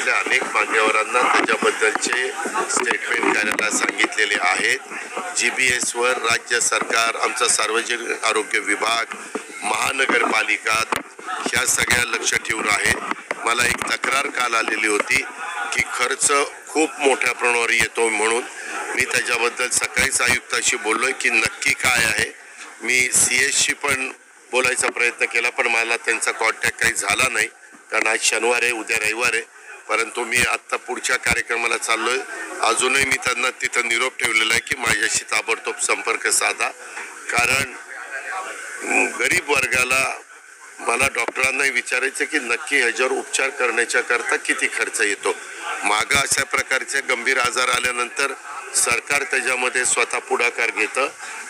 आपल्या अनेक मान्यवरांना त्याच्याबद्दलचे स्टेटमेंट करायला सांगितलेले आहेत. जी बी एसवर राज्य सरकार आमचा सार्वजनिक आरोग्य विभाग महानगरपालिका ह्या सगळ्या लक्ष ठेवून आहे. मला एक तक्रार काल आलेली होती की खर्च खूप मोठ्या प्रमाणावर येतो म्हणून मी त्याच्याबद्दल सकाळीच आयुक्ताशी बोललोय की नक्की काय आहे. मी सी एसशी पण बोलायचा प्रयत्न केला पण मला त्यांचा कॉन्टॅक्ट काही झाला नाही. कारण आज शनिवार आहे उद्या रविवार आहे. परंतु मी आत्ता पुढच्या कार्यक्रमाला चाललोय. अजूनही मी त्यांना तिथं निरोप ठेवलेला आहे की माझ्याशी ताबडतोब संपर्क साधा. कारण गरीब वर्गाला मला डॉक्टरांनाही विचारायचं की नक्की ह्याच्यावर उपचार करण्याच्या करता किती खर्च येतो? मागं अशा प्रकारचे गंभीर आजार आल्यानंतर सरकार त्याच्यामध्ये स्वतः पुढाकार घेतं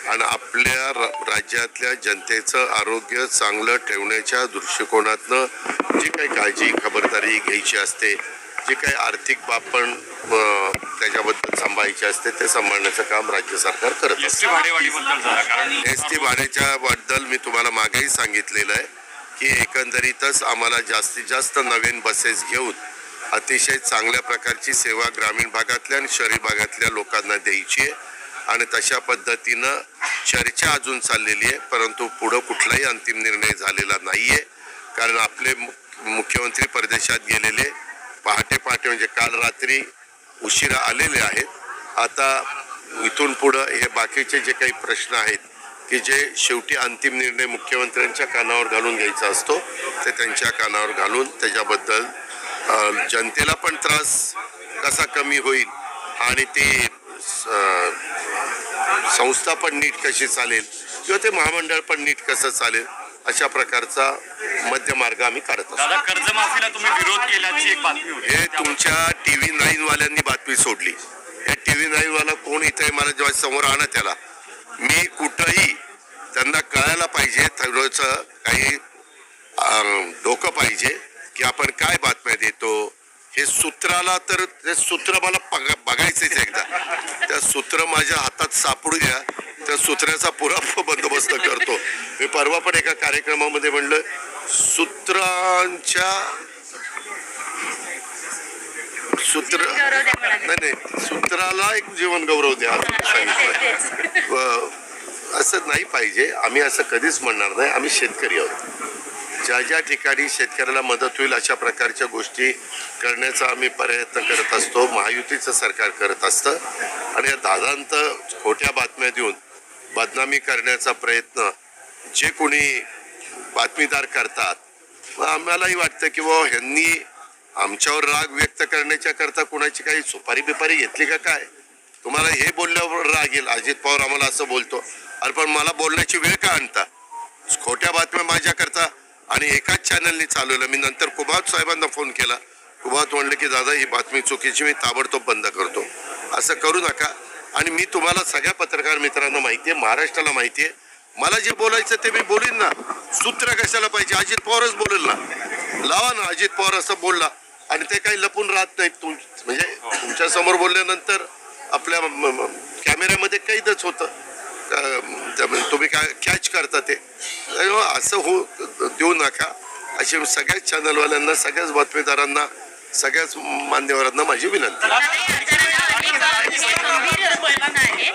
आणि आपल्या राज्यातल्या जनतेचं आरोग्य चांगलं ठेवण्याच्या दृष्टिकोनातनं जी काही काळजी खबरदारी घ्यायची असते जी काही आर्थिक बाब पण त्याच्याबद्दल सांभाळायची असते ते सांभाळण्याचं काम राज्य सरकार करत असतं. एस टी भाड्याच्या बद्दल मी तुम्हाला मागेही सांगितलेलं आहे की एकंदरीतच आम्हाला जास्तीत जास्त नवीन बसेस घेऊन अतिशय चांगल्या प्रकारची सेवा ग्रामीण भागातल्या आणि शहरी भागातल्या लोकांना द्यायची आहे. आणि तशा पद्धतीनं चर्चा अजून चाललेली आहे परंतु पुढं कुठलाही अंतिम निर्णय झालेला नाही आहे कारण आपले मु- मुख्यमंत्री परदेशात गेलेले पहाटे पहाटे म्हणजे काल रात्री उशिरा आलेले आहेत. आता इथून पुढं हे बाकीचे जे काही प्रश्न आहेत की जे शेवटी अंतिम निर्णय मुख्यमंत्र्यांच्या कानावर घालून घ्यायचा असतो ते त्यांच्या कानावर घालून त्याच्याबद्दल जनतेला पण त्रास कसा कमी होईल आणि ते स- संस्था पण नीट कशी चालेल किंवा ते महामंडळ पण नीट कसं चालेल अशा प्रकारचा मध्यमार्ग आम्ही काढत असतो. दादा कर्जमाफीला तुम्ही विरोध केल्याची एक बातमी होती. हे तुमच्या टी व्ही नाईन वाल्यांनी बातमी सोडली. हे टी व्ही नाईन वाला कोण इथे मला जेव्हा समोर आणा त्याला. मी कुठंही त्यांना कळायला पाहिजे थोडंसं काही अं, डोकं पाहिजे की आपण काय बातम्या देतो. हे सूत्राला तर ते सूत्र मला बघायचंच एकदा. त्या सूत्र माझ्या हातात सापडू द्या. त्या सूत्राचा पुरा बंदोबस्त करतो. मी परवा पण एका कार्यक्रमामध्ये म्हणलं सूत्रांच्या सूत्र नाही नाही सूत्राला एक जीवन गौरव द्या सांगितलं. असं नाही पाहिजे. आम्ही असं कधीच म्हणणार नाही. आम्ही शेतकरी आहोत. ज्या ज्या ठिकाणी शेतकऱ्याला मदत होईल अशा प्रकारच्या गोष्टी करण्याचा आम्ही प्रयत्न करत असतो. महायुतीचं सरकार करत असतं. आणि या दादांत खोट्या बातम्या देऊन बदनामी करण्याचा प्रयत्न जे कोणी बातमीदार करतात मग आम्हालाही वाटतं की बाबा ह्यांनी आमच्यावर राग व्यक्त करण्याच्या करता कोणाची काही सुपारी बिपारी घेतली का काय? तुम्हाला हे बोलल्यावर राग येईल. अजित पवार आम्हाला असं बोलतो. अरे पण मला बोलण्याची वेळ का आणता? खोट्या बातम्या माझ्याकरता आणि एकाच चॅनलनी चालवलं मी नंतर कुभात साहेबांना फोन केला. कुभात म्हणलं की दादा ही बातमी चुकीची मी ताबडतोब बंद करतो. असं करू नका. आणि मी तुम्हाला सगळ्या पत्रकार मित्रांना माहिती आहे महाराष्ट्राला माहिती आहे मला जे बोलायचं ते मी बोलीन ना. सूत्र कशाला पाहिजे? अजित पवारच बोलेल ना. लावा ना अजित पवार असं बोलला. आणि ते काही लपून राहत नाही तुम म्हणजे तुमच्यासमोर बोलल्यानंतर आपल्या कॅमेऱ्यामध्ये कैदच होतं. तुम्ही काय कॅच करता ते. असं हो देऊ नका. अशी सगळ्याच चॅनलवाल्यांना सगळ्याच बातमीदारांना सगळ्याच मान्यवरांना माझी विनंती. प्रश्न आहे.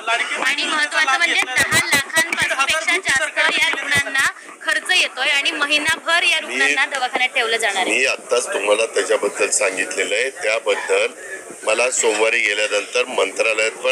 आणि महत्वाचं म्हणजे दहा लाखांपेक्षा जास्त या रुग्णांना खर्च येतोय आणि महिनाभर या रुग्णांना दवाखान्यात ठेवलं जाणार मी आत्ताच तुम्हाला त्याच्याबद्दल सांगितलेलं आहे. त्याबद्दल मला सोमवारी गेल्यानंतर मंत्रालयात